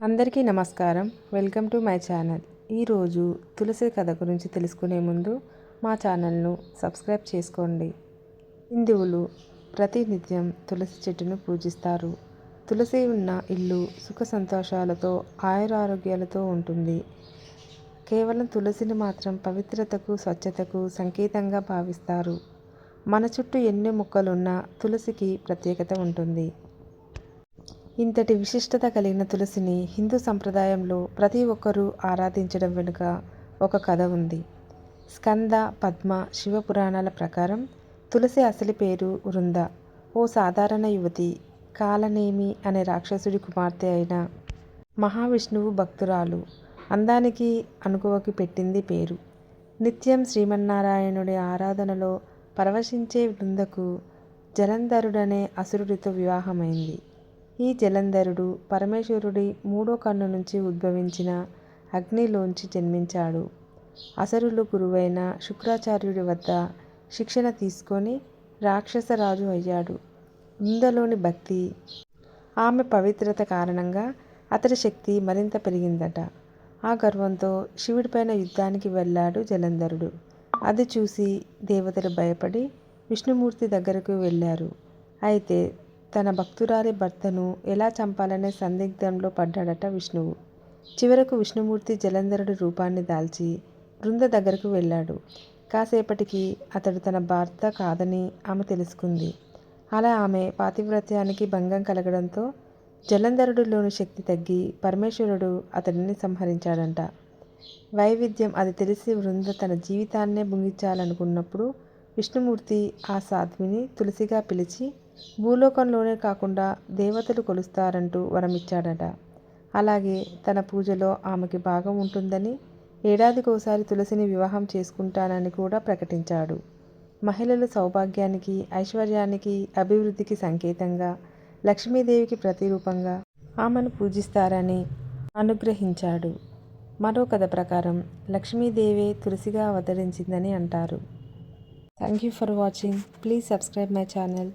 అందరికీ నమస్కారం. Welcome to my channel. ఈరోజు తులసి కథ గురించి తెలుసుకునే ముందు మా ఛానల్ను సబ్స్క్రైబ్ చేసుకోండి. హిందువులు ప్రతినిత్యం తులసి చెట్టును పూజిస్తారు. తులసి ఉన్న ఇల్లు సుఖ సంతోషాలతో ఆయురారోగ్యాలతో ఉంటుంది. కేవలం తులసిని మాత్రం పవిత్రతకు స్వచ్ఛతకు సంకేతంగా భావిస్తారు. మన చుట్టూ ఎన్ని మొక్కలున్నా తులసికి ప్రత్యేకత ఉంటుంది. ఇంతటి విశిష్టత కలిగిన తులసిని హిందూ సంప్రదాయంలో ప్రతి ఒక్కరూ ఆరాధించడం వెనుక ఒక కథ ఉంది. స్కంద పద్మ శివపురాణాల ప్రకారం తులసి అసలు పేరు వృంద. ఓ సాధారణ యువతి కాలనేమి అనే రాక్షసుడి కుమార్తె అయిన మహావిష్ణువు భక్తురాలు అందానికి అనుకువకి పెట్టింది పేరు. నిత్యం శ్రీమన్నారాయణుడి ఆరాధనలో పరవశించే వృందకు జలంధరుడనే అసురుడితో వివాహమైంది. ఈ జలంధరుడు పరమేశ్వరుడి మూడో కన్ను నుంచి ఉద్భవించిన అగ్నిలోంచి జన్మించాడు. అసరులు గురువైన శుక్రాచార్యుడి వద్ద శిక్షణ తీసుకొని రాక్షసరాజు అయ్యాడు. ఇందులోని భక్తి ఆమె పవిత్రత కారణంగా అతడి శక్తి మరింత పెరిగిందట. ఆ గర్వంతో శివుడిపైన యుద్ధానికి వెళ్ళాడు జలంధరుడు. అది చూసి దేవతలు భయపడి విష్ణుమూర్తి దగ్గరకు వెళ్ళారు. అయితే తన భక్తురాలి భర్తను ఎలా చంపాలనే సందిగ్ధంలో పడ్డాడట విష్ణువు. చివరకు విష్ణుమూర్తి జలంధరుడి రూపాన్ని దాల్చి బృంద దగ్గరకు వెళ్ళాడు. కాసేపటికి అతడు తన భర్త కాదని ఆమె తెలుసుకుంది. అలా ఆమె పాతివ్రత్యానికి భంగం కలగడంతో జలంధరుడిలోని శక్తి తగ్గి పరమేశ్వరుడు అతడిని సంహరించాడంట. వైవిధ్యం అది తెలిసి వృంద తన జీవితాన్నే ముగించాలనుకున్నప్పుడు విష్ణుమూర్తి ఆ సాధ్విని తులసిగా పిలిచి భూలోకంలోనే కాకుండా దేవతలు కొలుస్తారంటూ వరమిచ్చాడట. అలాగే తన పూజలో ఆమెకి భాగం ఉంటుందని ఏడాదికోసారి తులసిని వివాహం చేసుకుంటానని కూడా ప్రకటించాడు. మహిళలు సౌభాగ్యానికి ఐశ్వర్యానికి అభివృద్ధికి సంకేతంగా లక్ష్మీదేవికి ప్రతిరూపంగా ఆమెను పూజిస్తారని అనుగ్రహించాడు. మరో కథ ప్రకారం లక్ష్మీదేవే తులసిగా అవతరించిందని అంటారు. Thank you for watching. Please subscribe my channel.